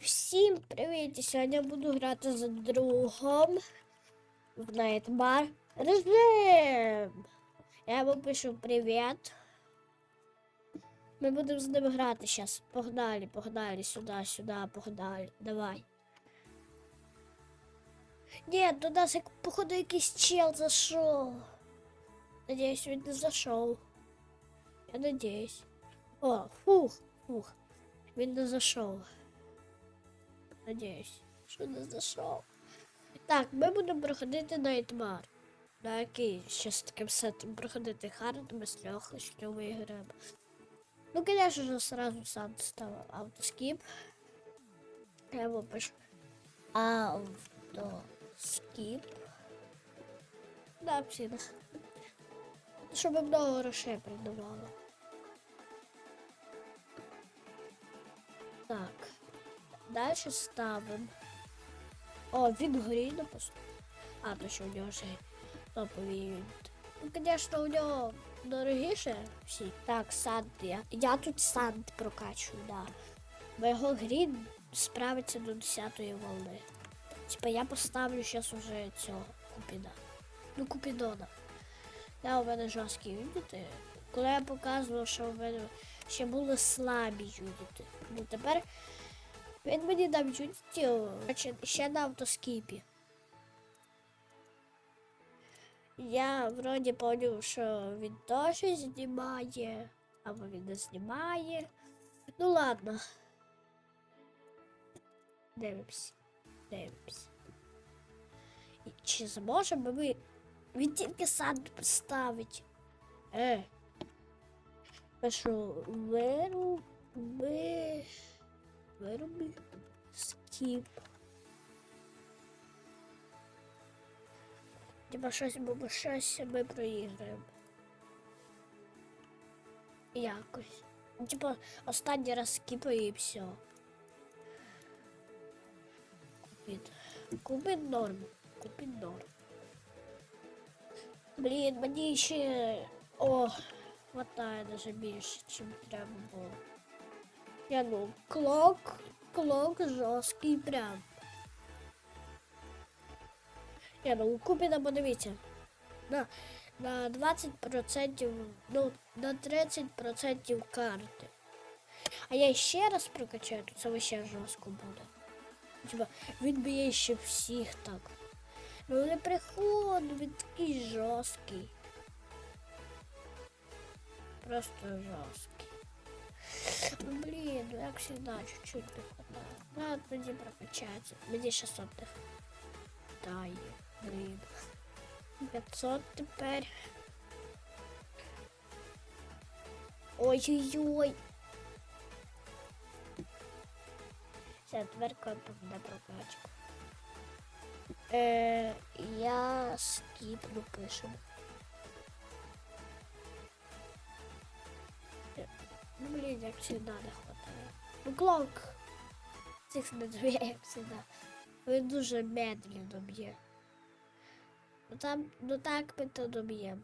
всім привіт! Сьогодні я буду грати з другом в Nightmare режим. Я йому пишу привіт. Ми будемо з ним грати зараз. Погнали, погнали, сюди, сюди, погнали. Давай. Ні, до нас як походу якийсь чел зайшов. Надіюсь, він не зайшов. Я надіюсь. О, фух, фух. Він не зайшов. Надіюсь, що не зайшов. Так, ми будемо проходити Nightmare. На який ще з таким сетом проходити хард, ми з легкостю виграємо. Ну, конечно же, сразу сам став автоскіп. Я йому пишу автоскіп. Да, псина. Щоб много грошей придавало. Так. Дальше ставимо. О, він горі написано. А, то що у нього ще топові. Ну, звісно, у нього дорогіше всі. Так, санд. Я, я тут санд прокачую, да. Бо його грін справиться до 10-ї волни. Типа я поставлю зараз уже цього купіда. Ну, купідона. Да, у мене жорсткі юніти. Коли я показував, що у мене ще були слабі юніти. Ну тепер він мені дав коротше, ще на автоскіпі. Я вроді поняв, що він теж знімає, або він не знімає. Ну ладно. Дивимось. Дивимось. Чи зможемо ми. Він тільки сам поставить. Е. Пишу вируби. Вируби. Скіп. Типа щось бо щось ми проіграємо. Якось. Ну, Типа останній раз скіпаю і все. Купить. Купить норм. Купить норм. Блін, мені ще. О, хватає даже більше, чим треба було. Я ну, клок, клок жорсткий прям. Я ну, купіна, подивіться. На, на 20%, ну, на 30% карти. А я ще раз прокачаю, то це ще жорстко буде. Типа, він б'є ще всіх так. Ну не приходить, він такий жорсткий. Просто жорсткий. Ну блін, ну як завжди, чуть-чуть не хватає. Ладно, тоді прокачається. Мені 600 не хватає. Блін. 500 тепер. Ой-ой-ой. Все, тепер компом на прокачку. Е, я скіпну пишу. Ну, блін, як завжди не хватає. Ну, клок. Цих двоє, як завжди. Він дуже медленно б'є. Ну там, ну так ми то доб'ємо.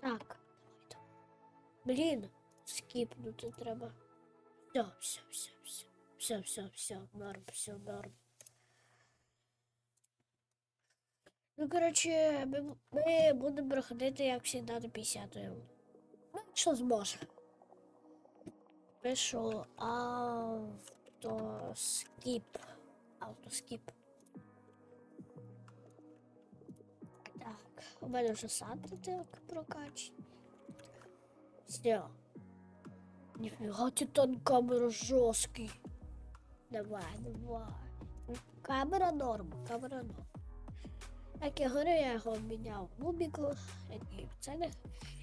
Так. Блін, скіпнути треба. Все, все, все, все. Все, все, все, норм, все, норм. Ну, коротше, ми, ми будемо проходити, як завжди, до 50 Якщо зможемо. Пишу автоскіп. Автоскіп. Так, у мене вже сантитик прокачаний. Все. Ніфіга титан камера жорсткий. Давай, давай. Камера норм, камера норм. Як я говорю, я його обміняв Це не...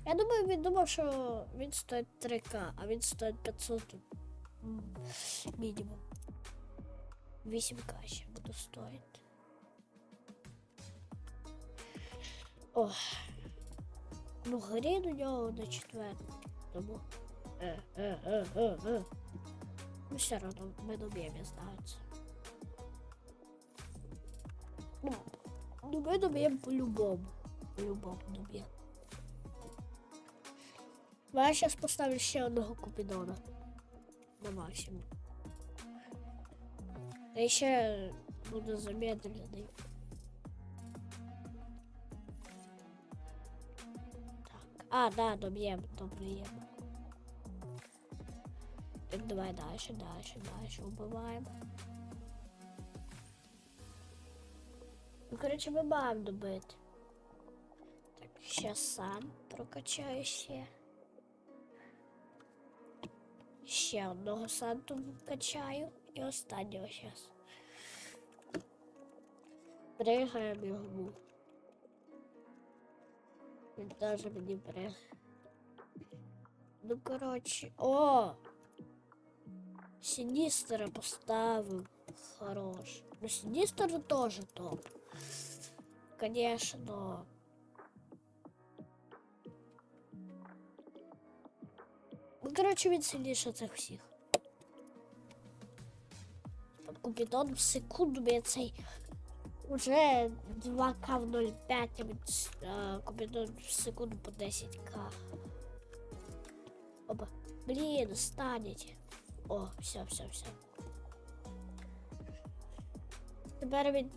Я думаю, він думав, що він стоїть 3К, а він стоїть 500 м, мінімум. 8К ще буду стоїти. О. Ну, горі у нього на четвертому. Тому. Е, е, е, е, е. Ну, все одно ми доб'ємо. Ну, ну, ми доб'ємо по-любому. По-любому доб'ємо. Ну, Я зараз поставлю ще одного купідона. на максимум. Та ще буду замедлений. Так. А, да, доб'ємо, доб'ємо. Так, давай дальше, дальше, дальше убиваємо. Ну, коротше, ми маємо добити. Так, ще сам прокачаю ще. Ще одного санту качаю і останнього зараз. Пригаємо його. Він теж мені пригає. Ну, коротше, о! Синістера поставив. Хорош. Ну, Синістер тоже топ. Конечно. Ну, коротше, він сильніше всіх. Там Купідон в секунду мені цей уже 2К в 0,5, а Купідон в секунду по 10К. Оба. Блін, станеть. О, все, все, все. Тепер він.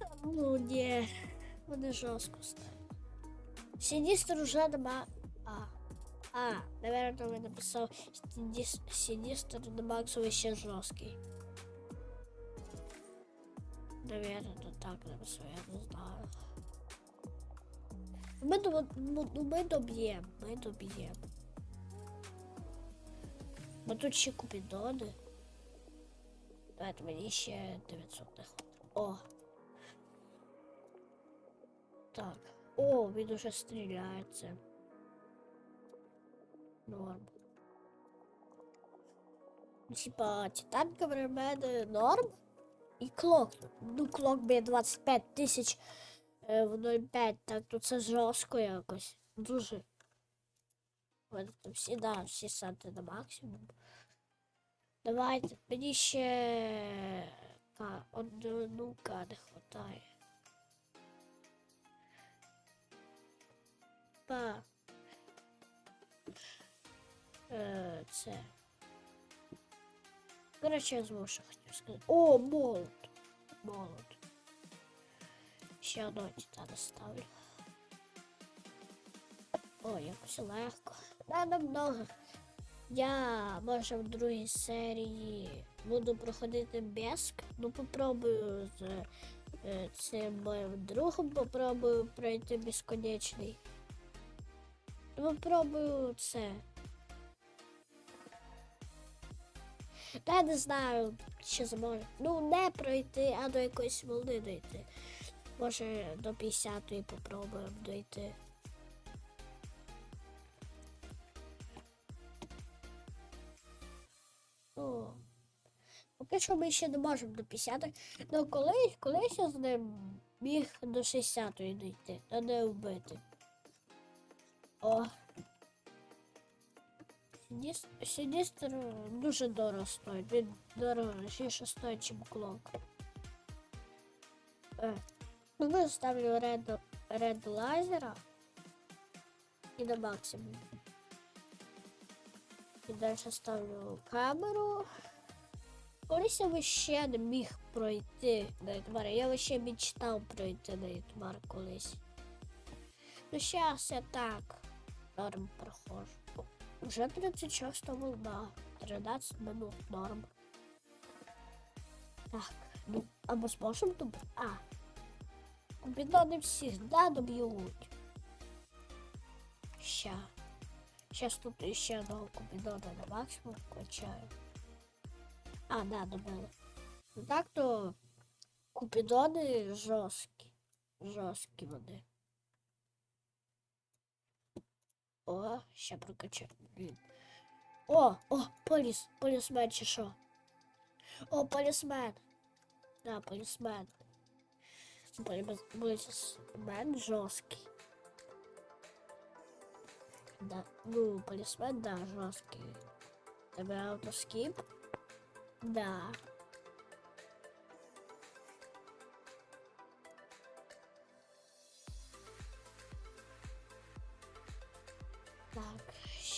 Та Ну ні, вони жорстко стали. Сіністр уже нема. А. А, наверное, він написав Сіністр- Сіністр на максимум ще жорсткий. Наверное, то так написав, я не знаю. Ми, до- ну, ну, ми доб'ємо, ми доб'ємо. Бо тут ще купідони. Давайте мені ще 900 не хватить. О. Так. О, він уже стріляється. Норм. Типа, титанка в мене норм. І клок. Ну, клок б'є 25 тисяч е, в 0,5, так то це жорстко якось. Дуже. Всі, да, всі санти на максимум. Давайте, мені ще ка, одну ка не хватає. Па. Е, це. Коротше, я зможу що хотів сказати. О, молот. Молот. Ще одного титана ставлю. О, якось легко. Да, намного. Я може в другій серії буду проходити Беск. Ну попробую з е, цим моїм другом попробую пройти безконечний. Попробую це. Та не знаю, чи зможу. Ну, не пройти, а до якоїсь волни дойти. Може до 50-ї попробуємо дойти. О. Поки що ми ще не можемо до 50-ї, Ну колись, колись я з ним міг до 60-ї дійти, та не вбити. О. Сіністр дуже дорого стоїть. Він дорого ще стоїть, ніж клок. Ну, ставлю ред, ред лазера і на максимум. І далі ставлю камеру. Колись я ще не міг пройти на Ютмар. Я ще мечтав пройти на Ютмар колись. Ну зараз я так норм проходжу. Уже 36 волна. 13 минут норм. Так, ну, а ми зможемо добити? А. Купідони всіх да, доб'ють. Ща. Сейчас тут ще одного купідона на максимум вкачаю. А, да, добили. Ну так то купідони жорсткі. Жорсткі вони. О, ще прокачаю. Блін. О, о, поліс, полісмен чи що? О, полісмен. Да, полісмен. Поліс- Полісмен жорсткий. Да, ну, полісмен, да, жорсткий. Тебе автоскіп? Да.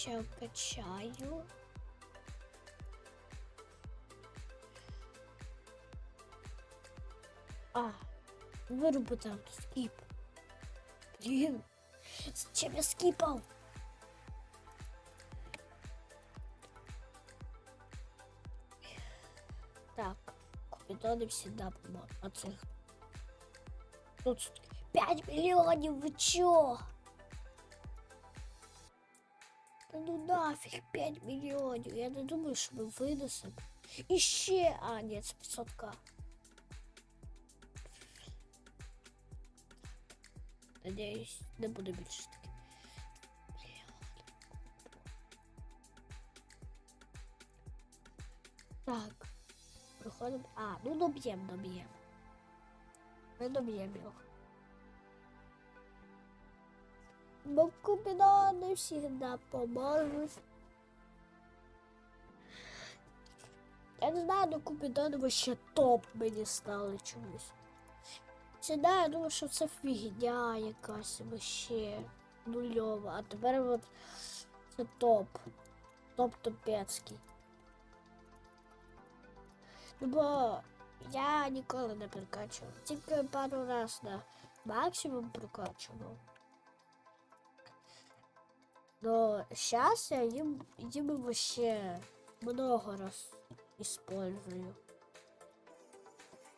ще качаю. А, вырубит скип. Блин, зачем я скипал? Так, купидоны всегда помогают. Тут 5 миллионов, вы чё? Та ну нафіг 5 мільйонів. Я не думаю, що ми винесемо. І ще, а, ні, це 500к. Надіюсь, не буде більше таки. Так. Проходимо. А, ну доб'ємо, доб'ємо. Ми доб'ємо його. Купіна не всегда поможуть. Я не знаю, ну купідони вообще топ мені стали чомусь. Це да, я думаю, що це фігня якась вообще нульова. А тепер от це топ. Топ топецький. Ну бо я ніколи не прокачував. Тільки пару раз на максимум прокачував. Но сейчас я им, им вообще много раз использую.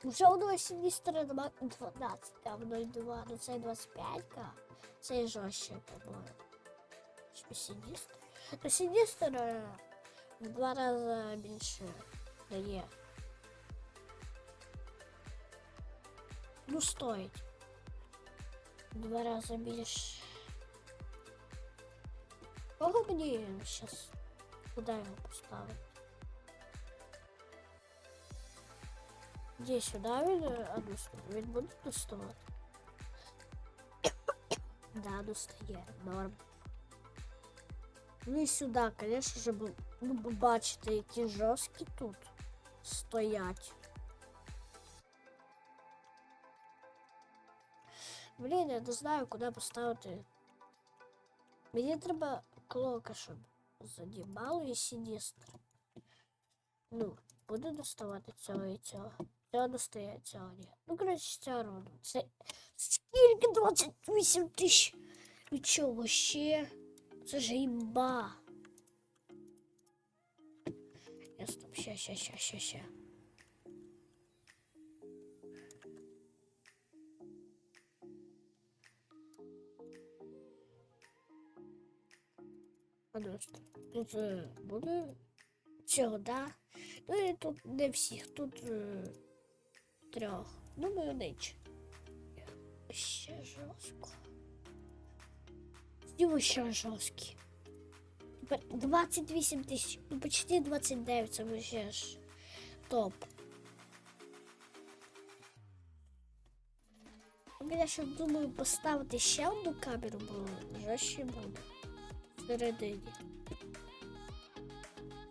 Уже у нас семестра 12, а в 02, ну це 25к. Це жорстче, по-моєму. Що Сіністр? Ну, Сіністр е, в два рази більше дає. Ну, стоїть. В два рази більше. Кого мені зараз? Куди його поставити? Где сюда він е, а, дост- він буде доставати? да, достає, норм. Ну і сюди, конечно же, бо- ну, бо бачите, які жорсткі тут стоять. Блін, я не знаю, куди поставити. Мені треба клока, щоб задімало і сіністр. Ну, буду доставати цього і цього. Цього достає, цього ні. Ну, коротше, цього роду. Це скільки 28 тисяч. Ви чого ще? Це ж імба. Я стоп, ща, ща, ща, ща, ща. Ну? Тут е, буде да? Ну і тут не всіх, тут е, трьох. Думаю, нич. Ще жорстко. Його ще жорсткі. Тепер 28 тисяч, ну почти 29, це вже ж топ. Ну, Я ще думаю поставити ще одну камеру, бо жорстче буде. Всередині.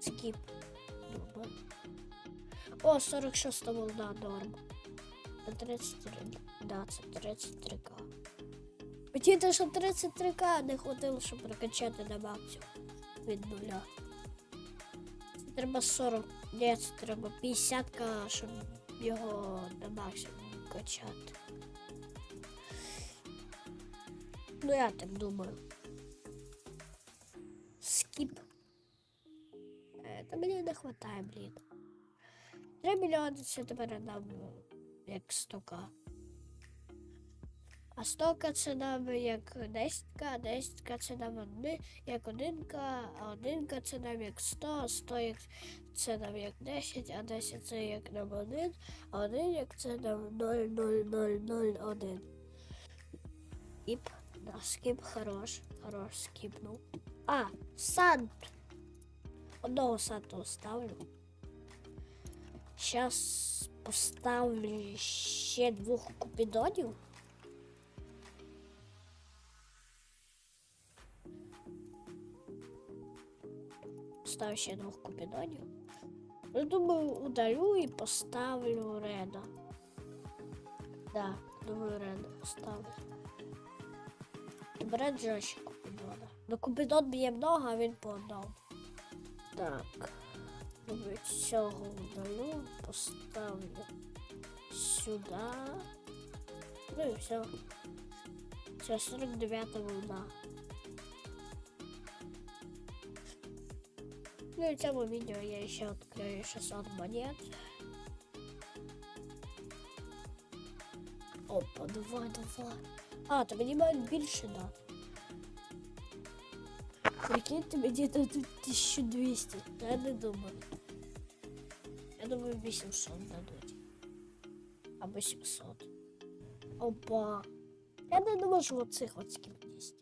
Скіп. Дуба. О, 46 волна норм. 33. Да, це 33к. Мені те, що 33к не хватило, щоб прокачати на максимум від нуля. Це треба 40. Ні, це треба 50к, щоб його на максимум качати. Ну я так думаю. Вистачає, блін. 3 мільйони це тепер нам як 100к. А 100к це нам як 10к, 10к це нам одни, як 1к, а 1к це нам як 100, а 100 як це нам як 10, а 10 це як нам 1, а 1 як це нам 0,0001. Скіп. Да, скіп хорош. Хорош скіпнув. А, сант. Одного санту ставлю. Сейчас поставлю ще двох купідонів. Ставлю ще двох купідонів. Ну, думаю, удалю і поставлю Реда. Да, думаю, Реда поставлю. Бред жорстче Купідона. Ну, Купідон б'є много, а він по одному. Так. Думаю, цього удалю, поставлю сюда. Ну и все. Все, 49 волна. Ну и в цьому відео я ще відкрию 600 монет. Опа, давай, давай. А, мені мають більше дати. Прикиньте, мені дадуть 1200. Та Я не думаю. Я думаю, 800 дадуть. Або 700. Опа. Я не думаю, що оцих от скільки 200.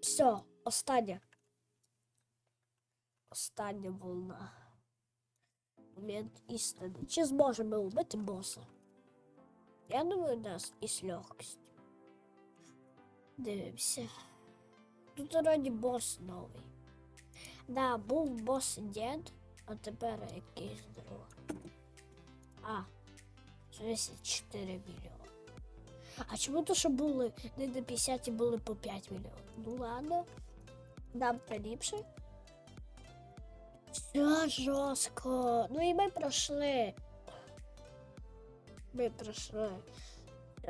Все, остання. Остання волна. Момент істини. Чи зможемо убити боса? Я думаю, нас із легкістю. Дивимося. Тут вроді бос новий. Да, був бос дід, а тепер якийсь другий. А, 64 мільйони. А чому то, що були не на 50 і були по 5 мільйонів? Ну ладно. Нам поліпше. Все жорстко. Ну і ми пройшли. Ми пройшли.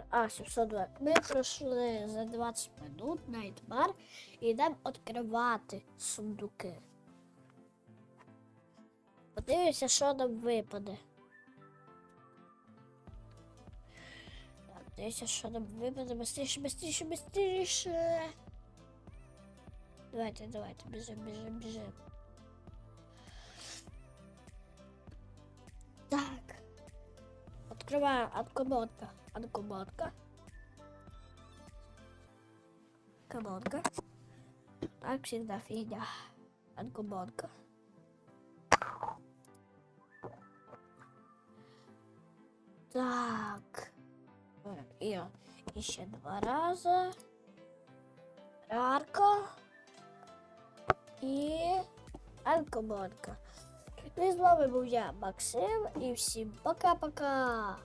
А, 702. Ми пройшли за 20 минут найтбар і йдемо відкривати сундуки. Подивимося, що нам випаде. Так, дивіться, що нам випаде. Быстріше, быстріше, быстріше. Давайте, давайте, біжим, біжим, біжим. Так. Открываю откомодка. Откомодка. Комодка. Так всегда фигня. Откомодка. Так. И еще два раза. Рарка. І Алкомодка. Ну і з вами був я, Максим, і всім пока-пока.